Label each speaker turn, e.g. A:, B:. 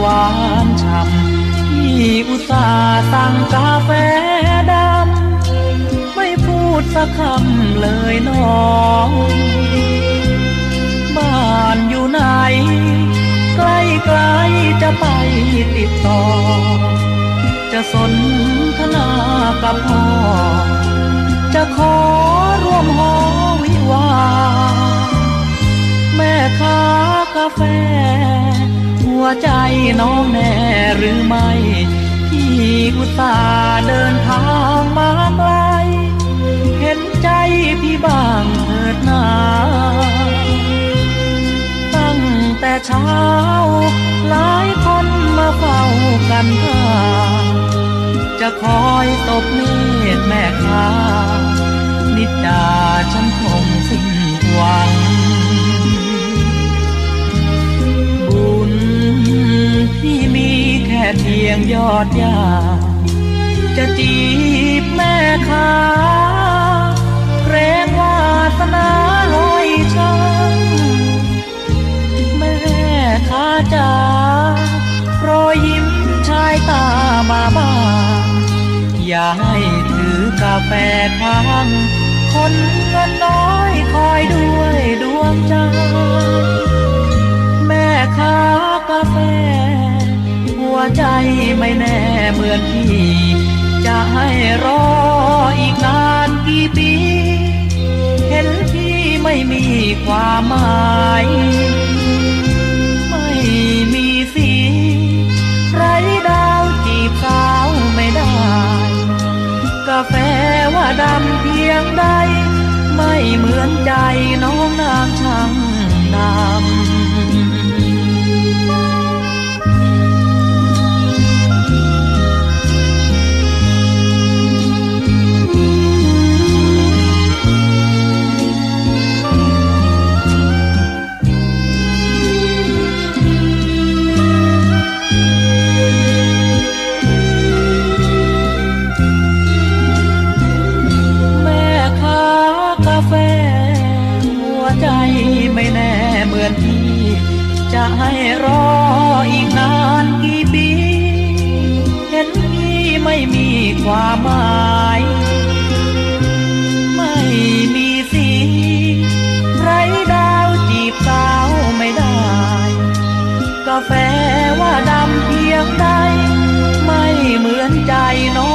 A: หวานฉ่ำที่อุตส่าห์สั่งกาแฟดำ ไม่พูดสักคำเลยน้อง บ้านอยู่ไหน ใกล้ๆจะไปติดต่อ จะสนทนากับพ่อ จะขอร่วมหอวิวา แม่ค้ากาแฟ วใจน้องแน่หรือไม่ พี่อุตส่าห์เดินทางมาไกล เห็นใจพี่บ้างเถิดนาตั้งแต่เช้า หลายคนมาเฝ้ากันท่าจะคอยตบเมตแม่ค้านิดดาฉันคงสิ้น เพียงยอดยา จะจีบแม่ค้าเกรงวาสนาลอยช้ำแม่ค้าจ๋ารอยยิ้มชายตามาบ้างอย่าให้ถือกาแฟค้าง คนเงินน้อยคอยด้วยดวงใจ ไม่แน่เหมือนพี่ จะให้รออีกนานกี่ปี เห็นพี่ไม่มีความหมาย ไม่มีสี ไรดาวจีบสาวไม่ได้ กาแฟว่าดำเพียงใด ไม่เหมือนใจน้อง ใจไม่แน่เหมือนพี่ จะให้รออีกนานกี่ปี เห็นพี่ไม่มีความหมาย ไม่มีสีไรดาวจีบสาวไม่ได้ กาแฟว่าดำเพียงใด ไม่เหมือนใจน้อง